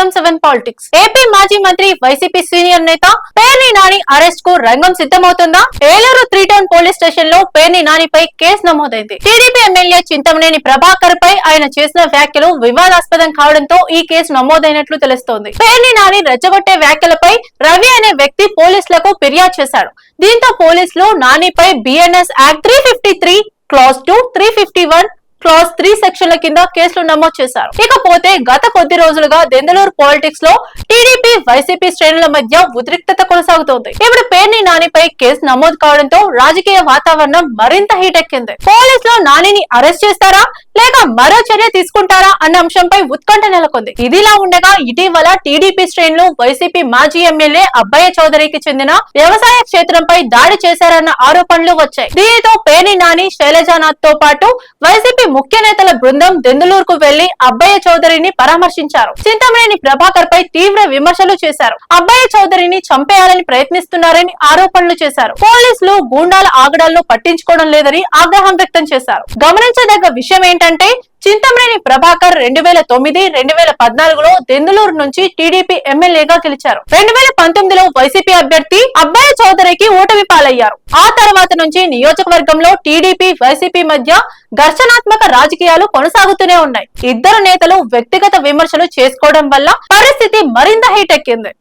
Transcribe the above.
CM seven politics. AP మాజీ మంత్రి YCP senior నేత పేర్ని నాని అరెస్ట్కు రంగం సిద్ధమవుతుందా? ఏలూరు త్రీ టౌన్ పోలీస్ స్టేషన్లో పేర్ని నానిపై కేసు నమోదైంది. టీడీపీ ఎమ్మెల్యే చింతమనేని ప్రభాకర్ పై ఆయన చేసిన వ్యాఖ్యలు వివాదాస్పదం కావడంతో ఈ కేసు నమోదైనట్లు తెలుస్తోంది. పేర్ని నాని రెచ్చగొట్టే వ్యాఖ్యలపై రవి అనే వ్యక్తి పోలీసులకు ఫిర్యాదు చేశాడు. దీంతో పోలీసులు నానిపై BNS act three fifty three clause two three fifty one clause three సెక్షన్ల కింద కేసులు నమోదు చేశారు. ఇకపోతే గత కొద్ది రోజులుగా దెందలూరు పాలిటిక్స్లో టీడీపీ వైసీపీ శ్రేణుల మధ్య ఉద్రిక్తత కొనసాగుతోంది. ఇప్పుడు పేర్ని నానిపై కేసు నమోదు కావడంతో రాజకీయ వాతావరణం మరింత హీట్ ఎక్కింది పోలీసులు నానిని అరెస్ట్ చేస్తారా? లేక మరో చర్య తీసుకుంటారా అన్న అంశంపై ఉత్కంఠ నెలకొంది. ఇదిలా ఉండగా ఇటీవల టీడీపీ శ్రేణులు వైసీపీ మాజీ ఎమ్మెల్యే అబ్బయ్య చౌదరికి చెందిన వ్యవసాయ క్షేత్రంపై దాడి చేశారన్న ఆరోపణలు వచ్చాయి. దీనితో పేని నాని శైలజానాథ్తో పాటు వైసీపీ ముఖ్య నేతల బృందం దెందులూరుకు వెళ్ళి అబ్బయ్య చౌదరిని పరామర్శించారు. చింతమనేని ప్రభాకర్ పై తీవ్ర విమర్శలు చేశారు. అబ్బయ్య చౌదరిని చంపేయాలని ప్రయత్నిస్తున్నారని ఆరోపణలు చేశారు. పోలీసులు గూండాల ఆగడాలను పట్టించుకోవడం లేదని ఆగ్రహం వ్యక్తం చేశారు. గమనించదగ్గ విషయం ఏంటంటే చింతమనేని ప్రభాకర్ రెండు వేల తొమ్మిది రెండు వేల పద్నాలుగులో దెందులూరు నుంచి టీడీపీ ఎమ్మెల్యేగా గెలిచారు. రెండు వేల పంతొమ్మిదిలో వైసీపీ అభ్యర్థి అబ్బాయి చౌదరికి ఓటమి పాలయ్యారు. ఆ తర్వాత నుంచి నియోజకవర్గంలో టీడీపీ వైసీపీ మధ్య ఘర్షణాత్మక రాజకీయాలు కొనసాగుతూనే ఉన్నాయి. ఇద్దరు నేతలు వ్యక్తిగత విమర్శలు చేసుకోవడం వల్ల పరిస్థితి మరింత హీట్ ఎక్కింది